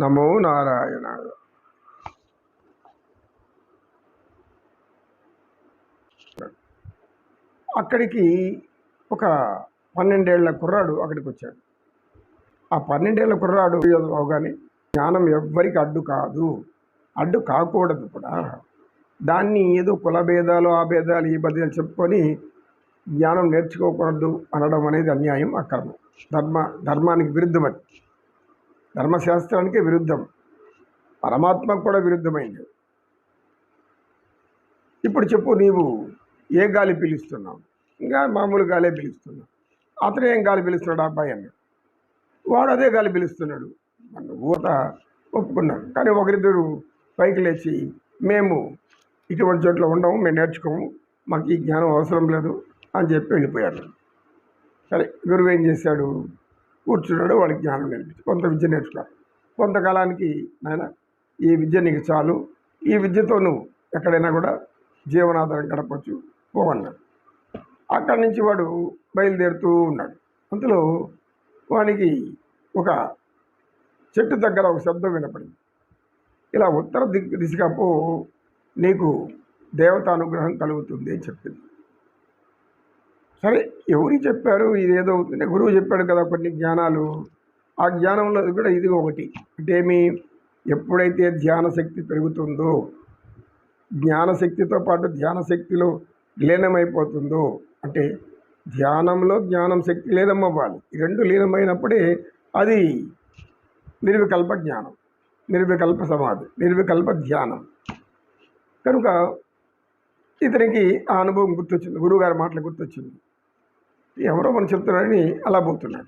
నమో నారాయణ అక్కడికి ఒక పన్నెండేళ్ళ కుర్రాడు అక్కడికి వచ్చాడు ఆ పన్నెండేళ్ళ కుర్రాడు అవగానే జ్ఞానం ఎవ్వరికి అడ్డు కాదు. అడ్డు కాకూడదు కూడా. దాన్ని ఏదో కుల భేదాలు ఆ భేదాలు ఈ భేదాలు చెప్పుకొని జ్ఞానం నేర్చుకోకూడదు అనడం అనేది అన్యాయం అక్రమం. ధర్మ ధర్మానికి విరుద్ధం అది ధర్మశాస్త్రానికి విరుద్ధం. పరమాత్మకు కూడా విరుద్ధమైంది. ఇప్పుడు చెప్పు నీవు ఏ గాలి పిలుస్తున్నావు? ఇంకా మామూలు గాలే పిలుస్తున్నావు. అతను ఏం గాలి పిలుస్తున్నాడు? అబ్బాయి అన్నాడు. వాడు అదే గాలి పిలుస్తున్నాడు. మన ఊత ఒప్పుకున్నాడు కానీ ఒకరిద్దరు పైకి లేచి మేము ఇటువంటి చోట్ల ఉండము మేము నేర్చుకోము. మాకు ఈ జ్ఞానం అవసరం లేదు. అని చెప్పి వెళ్ళిపోయాడు. సరే గురువు ఏం చేశాడు? కూర్చున్నాడు వాళ్ళకి జ్ఞానం నేర్పించి కొంత విద్య నేర్చుకున్నాడు. కొంతకాలానికి నాయన ఈ విద్య నీకు చాలు. ఈ విద్యతో నువ్వు ఎక్కడైనా కూడా జీవనాధారం గడపచ్చు. పోవన్నాడు. అక్కడి నుంచి వాడు బయలుదేరుతూ ఉన్నాడు. అంతలో వానికి ఒక చెట్టు దగ్గర ఒక శబ్దం వినపడింది. ఇలా ఉత్తర దిక్ దిశగా పో నీకు దేవతానుగ్రహం కలుగుతుంది అని చెప్పింది. సరే ఎవరు చెప్పారు? ఇదేదో అవుతుంది గురువు చెప్పాడు కదా కొన్ని జ్ఞానాలు. ఆ జ్ఞానంలో కూడా ఇది ఒకటి. అంటే ఏమి? ఎప్పుడైతే ధ్యాన శక్తి పెరుగుతుందో జ్ఞానశక్తితో పాటు ధ్యాన శక్తిలో లీనమైపోతుందో అంటే ధ్యానంలో జ్ఞానం శక్తి లీనమవ్వాలి. ఈ రెండు లీనమైనప్పుడే అది నిర్వికల్ప జ్ఞానం నిర్వికల్ప సమాధి నిర్వికల్ప ధ్యానం. కనుక ఇతనికి ఆ అనుభవం గుర్తొచ్చింది గురువుగారి మాటలు గుర్తొచ్చింది. ఎవరో మనం చెప్తున్నారని అలా పోతున్నాడు.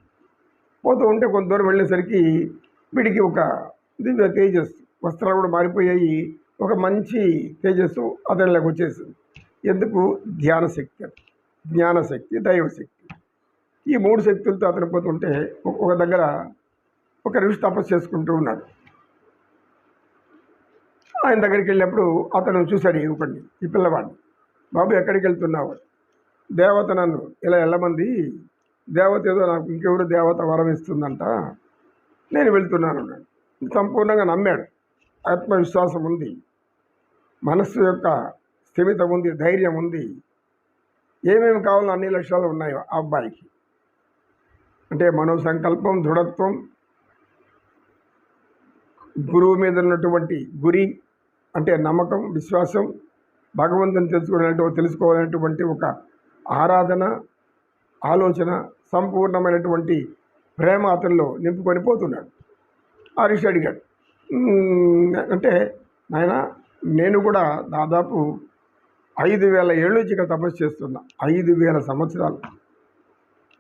పోతూ ఉంటే కొంత దూరం వెళ్ళేసరికి వీడికి ఒక దివ్య తేజస్సు వస్త్రాలు కూడా మారిపోయాయి. ఒక మంచి తేజస్సు అతనిలోకి వచ్చేసింది. ఎందుకు? ధ్యాన శక్తి జ్ఞానశక్తి దైవశక్తి ఈ మూడు శక్తులతో అతను పోతుంటే ఒక- ఒక దగ్గర ఒక ఋషి తపస్సు చేసుకుంటూ ఉన్నాడు. ఆయన దగ్గరికి వెళ్ళినప్పుడు అతను చూశాడు ఈ యువకుడిని ఈ పిల్లవాడిని. బాబు ఎక్కడికి వెళ్తున్నావు? దేవత నన్ను ఇలా వెళ్ళమంది? దేవత ఏదో నాకు ఇంకెవరు దేవత వరం ఇస్తుందంట. నేను వెళ్తున్నాను అన్నాడు. సంపూర్ణంగా నమ్మాడు. ఆత్మవిశ్వాసం ఉంది. మనస్సు యొక్క స్థిమితం ఉంది ధైర్యం ఉంది. ఏమేమి కావాలో అన్ని లక్ష్యాలు ఉన్నాయి ఆ అబ్బాయికి. అంటే మనో సంకల్పం దృఢత్వం గురువు మీద ఉన్నటువంటి గురి అంటే నమ్మకం విశ్వాసం భగవంతుని తెలుసుకోవాలంటే తెలుసుకోవాలనేటువంటి ఒక ఆరాధన ఆలోచన సంపూర్ణమైనటువంటి ప్రేమ అతనిలో నింపుకొని పోతున్నాడు. ఆ అడిగాడు అంటే నాయన నేను కూడా దాదాపు ఐదు వేల ఏళ్ళ నుంచి ఇక్కడ తపస్సు చేస్తున్నా. ఐదు వేల సంవత్సరాలు.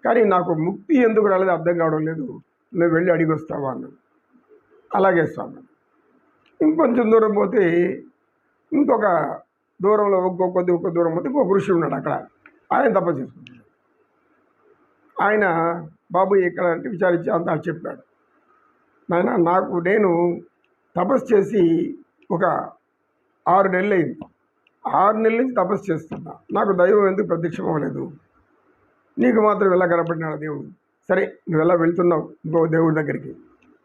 కానీ నాకు ముక్తి ఎందుకు రాలేదు అర్థం కావడం లేదు. నువ్వు వెళ్ళి అడిగి వస్తావా అన్నాడు. అలాగే స్వామి. ఇంకొంచెం దూరం పోతే ఇంకొక దూరంలో ఒక్కొక్క కొద్ది ఒక్క దూరం పోతే ఇంకొక ఋషి ఉన్నాడు అక్కడ. ఆయన తపస్సు చేసుకుంటాడు. ఆయన బాబు ఎక్కడ అంటే విచారించి అంతా చెప్పాడు. నాయన నాకు నేను తపస్సు చేసి ఒక ఆరు నెలలు అయింది ఆరు నెలల నుంచి తపస్సు చేస్తున్నా. నాకు దైవం ఎందుకు ప్రత్యక్షం అవ్వలేదు? నీకు మాత్రం ఎలా కనపడినాడు దేవుడు? సరే నువ్వు ఎలా వెళ్తున్నావు ఇంకో దేవుడి దగ్గరికి?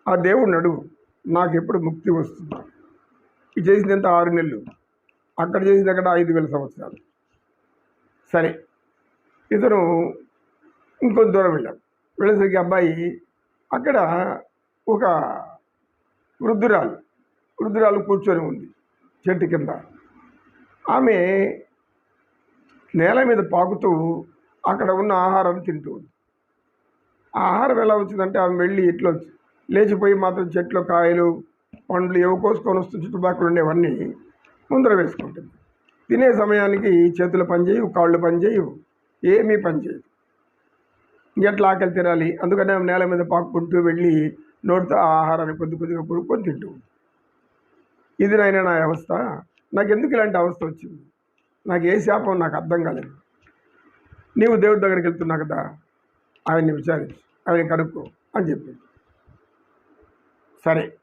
ఆ దేవుడిని అడుగు. నాకు ఎప్పుడు ముక్తి వస్తుంది. ఇది చేసింది ఎంత? ఆరు నెలలు. అక్కడ చేసింది అక్కడ ఐదు వేల సంవత్సరాలు. సరే. ఇతను ఇంకొంత దూరం వెళ్ళాడు. వెళ్ళేసరికి అబ్బాయి అక్కడ ఒక వృద్ధురాలు వృద్ధురాలు కూర్చొని ఉంది చెట్టు కింద. ఆమె నేల మీద పాకుతూ అక్కడ ఉన్న ఆహారం తింటూ ఉంది. ఆ ఆహారం ఎలా వచ్చిందంటే ఆమె వెళ్ళి ఇట్లా వచ్చి లేచిపోయి మాత్రం చెట్లు కాయలు పండ్లు ఏవో కోసుకొని వస్తూ చుట్టుపక్కల ఉండేవన్నీ ముందర వేసుకుంటుంది. తినే సమయానికి చేతులు పనిచేయవు కాళ్ళు పనిచేయవు ఏమీ పనిచేయవు ఎట్లా ఆకలి తినాలి? అందుకనే నేల మీద పాక్కుంటూ వెళ్ళి నోటితో ఆహారాన్ని కొద్ది కొద్దిగా పుడుకొని తింటూ ఇది నాయన నా అవస్థ. నాకు ఎందుకు ఇలాంటి అవస్థ వచ్చింది? నాకు ఏ శాపం నాకు అర్థం కాలేదు. నీవు దేవుడి దగ్గరికి వెళ్తున్నావు కదా ఆయన్ని విచారించు ఆయన కనుక్కో అని చెప్పింది. సరే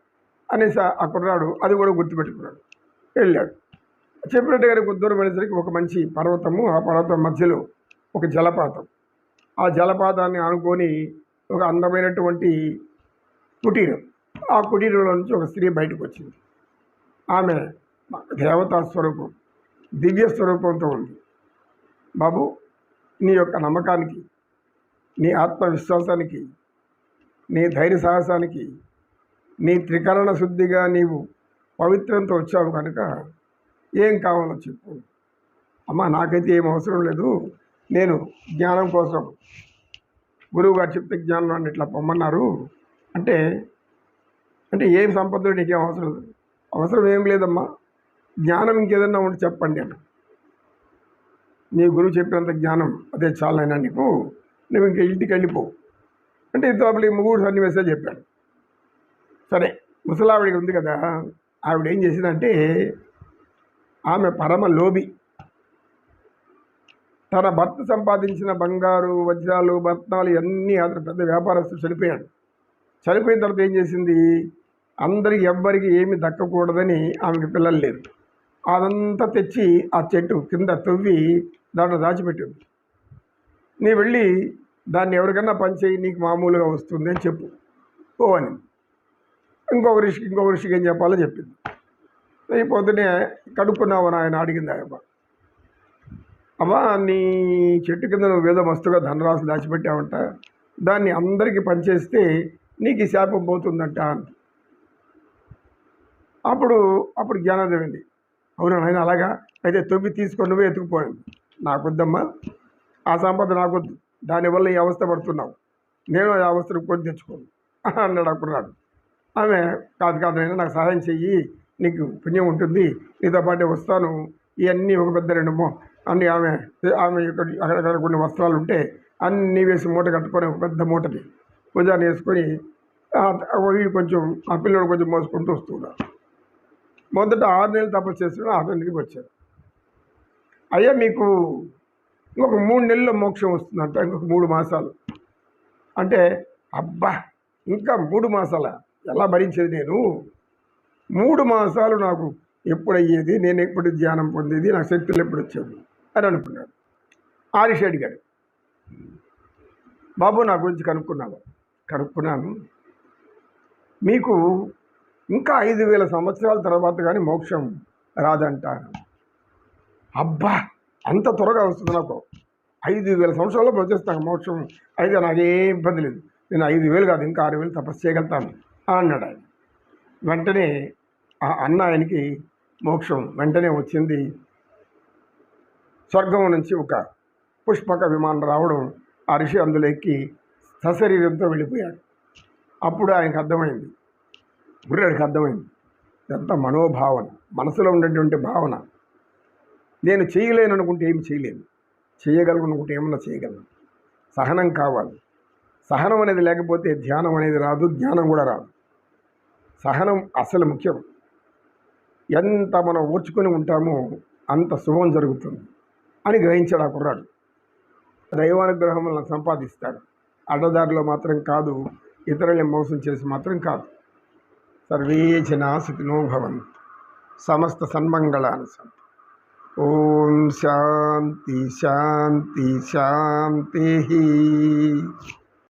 అనేసి ఆ- కుర్రాడు అది కూడా గుర్తుపెట్టుకున్నాడు. వెళ్ళాడు. చెప్పినట్టుగానే కొద్ది దూరం వెళ్ళేసరికి ఒక మంచి పర్వతము ఆ పర్వతం మధ్యలో ఒక జలపాతం. ఆ జలపాతాన్ని ఆనుకొని ఒక అందమైనటువంటి కుటీరం. ఆ కుటీరంలో నుంచి ఒక స్త్రీ బయటకు వచ్చింది ఆమె దేవతా స్వరూపం దివ్య స్వరూపంతో ఉంది. బాబు నీ యొక్క నమ్మకానికి నీ ఆత్మవిశ్వాసానికి నీ ధైర్య సాహసానికి నీ త్రికరణ శుద్ధిగా నీవు పవిత్రంతో వచ్చావు కనుక ఏం కావాలో చెప్పు. అమ్మ నాకైతే ఏం అవసరం లేదు. నేను జ్ఞానం కోసం గురువు గారు చెప్తే జ్ఞానం అని ఇట్లా పొమ్మన్నారు. అంటే అంటే ఏం సంపదలు నీకేం అవసరం లేదు. అవసరం ఏం లేదమ్మా. జ్ఞానం ఇంకేదన్నా ఉంటే చెప్పండి అని నీ గురువు చెప్పినంత జ్ఞానం అదే చాలైనా నీకు. నువ్వు ఇంకా ఇంటికి వెళ్ళిపోవు అంటే ఇంతలోపల ఈ మూడు సన్నివేశాలు చెప్పాడు. సరే ముసలావిడికి ఉంది కదా ఆవిడ ఏం చేసిందంటే ఆమె పరమ లోబి. తన భర్త సంపాదించిన బంగారు వజ్రాలు భర్తాలు ఇవన్నీ అతను పెద్ద వ్యాపారస్తులు చనిపోయాడు. చనిపోయిన తర్వాత ఏం చేసింది? అందరికి ఎవ్వరికి ఏమి దక్కకూడదని ఆమెకి పిల్లలు లేరు. అదంతా తెచ్చి ఆ చెట్టు కింద తవ్వి దాంట్లో దాచిపెట్టింది. నీ వెళ్ళి దాన్ని ఎవరికన్నా పనిచేయి నీకు మామూలుగా వస్తుంది అని చెప్పు. ఓ అని ఇంకొక ఋషికి ఇంకొక ఋషికి ఏం చెప్పాలో చెప్పింది. ఈ పొద్దునే కడుక్కున్నావు ఆయన అడిగింది ఆయమ్మ. అమ్మా నీ చెట్టు కింద నువ్వు ఏదో మస్తుగా ధనరాశి దాచిపెట్టావంట. దాన్ని అందరికీ పనిచేస్తే నీకు ఈ శాపం పోతుందంట అంత అప్పుడు అప్పుడు జ్ఞానం ఉంది అవునా ఆయన అలాగా? అయితే తొవ్వి తీసుకొని నువ్వే ఎత్తుకుపోయింది. నాకొద్దమ్మా ఆ సంపద నాకొద్దు. దానివల్ల ఈ అవస్థ పడుతున్నావు. నేను ఆ అవస్థను కొని తెచ్చుకోను అన్నాడు అనుకున్నాడు ఆమె కాదు కాదు నేను నాకు సహాయం చెయ్యి నీకు పుణ్యం ఉంటుంది నీతో పాటే వస్తాను ఇవన్నీ ఒక పెద్ద రెండు మో అన్ని ఆమె ఆమె యొక్క అక్కడక్కడ కొన్ని వస్త్రాలు ఉంటే అన్నీ వేసి మూట కట్టుకొని ఒక పెద్ద మూటని భుజాన్ని వేసుకొని వీడు కొంచెం ఆ పిల్లడు కొంచెం మోసుకుంటూ వస్తున్నాడు మొదట ఆరు నెలలు తపస్సు చేస్తున్నాడు ఆరు నెలలకి వచ్చాడు. అయ్యా మీకు ఇంకొక మూడు నెలల్లో మోక్షం వస్తుందంట ఇంకొక మూడు మాసాలు. అంటే అబ్బా ఇంకా మూడు మాసాల? ఎలా భరించేది నేను. మూడు మాసాలు నాకు ఎప్పుడయ్యేది నేను ఎప్పుడు ధ్యానం పొందేది నాకు శక్తులు ఎప్పుడు వచ్చేది అని అనుకున్నాడు. ఆరిష్ అడిగాడు బాబు నా గురించి కనుక్కున్నాను కనుక్కున్నాను. మీకు ఇంకా ఐదు వేల సంవత్సరాల తర్వాత కానీ మోక్షం రాదంటాను అబ్బా! అంత త్వరగా వస్తుంది నాకు. ఐదు వేల సంవత్సరాల్లో వచ్చేస్తాను మోక్షం అయితే నాకేం ఇబ్బంది లేదు. నేను ఐదు వేలు కాదు ఇంకా ఆరు వేలు తపస్సు చేయగలుగుతాను. అన్నాడు ఆయన వెంటనే ఆ అన్న ఆయనకి మోక్షం వెంటనే వచ్చింది. స్వర్గం నుంచి ఒక పుష్పక విమానం రావడం ఆ ఋషి అందులో ఎక్కి సశరీరంతో వెళ్ళిపోయాడు. అప్పుడు ఆయనకు అర్థమైంది. గుర్రాడికి అర్థమైంది. ఎంత మనోభావన మనసులో ఉండేటువంటి భావన. నేను చేయలేను అనుకుంటే ఏమి చేయలేను. చేయగలను అనుకుంటే ఏమన్నా చేయగలను. సహనం కావాలి. సహనం అనేది లేకపోతే ధ్యానం అనేది రాదు జ్ఞానం కూడా రాదు. సహనం అసలు ముఖ్యం. ఎంత మనం ఓర్చుకొని ఉంటామో అంత శుభం జరుగుతుంది అని గ్రహించాడు ఆ కుర్రాడు. దైవానుగ్రహం వలన సంపాదిస్తాడు. అడ్డదారిలో మాత్రం కాదు ఇతరుల్ని మోసం చేసి మాత్రం కాదు. సర్వే జనా భవంతు. సమస్త సన్మంగళాన్ని సంత ఓం శాంతి శాంతి శాంతి.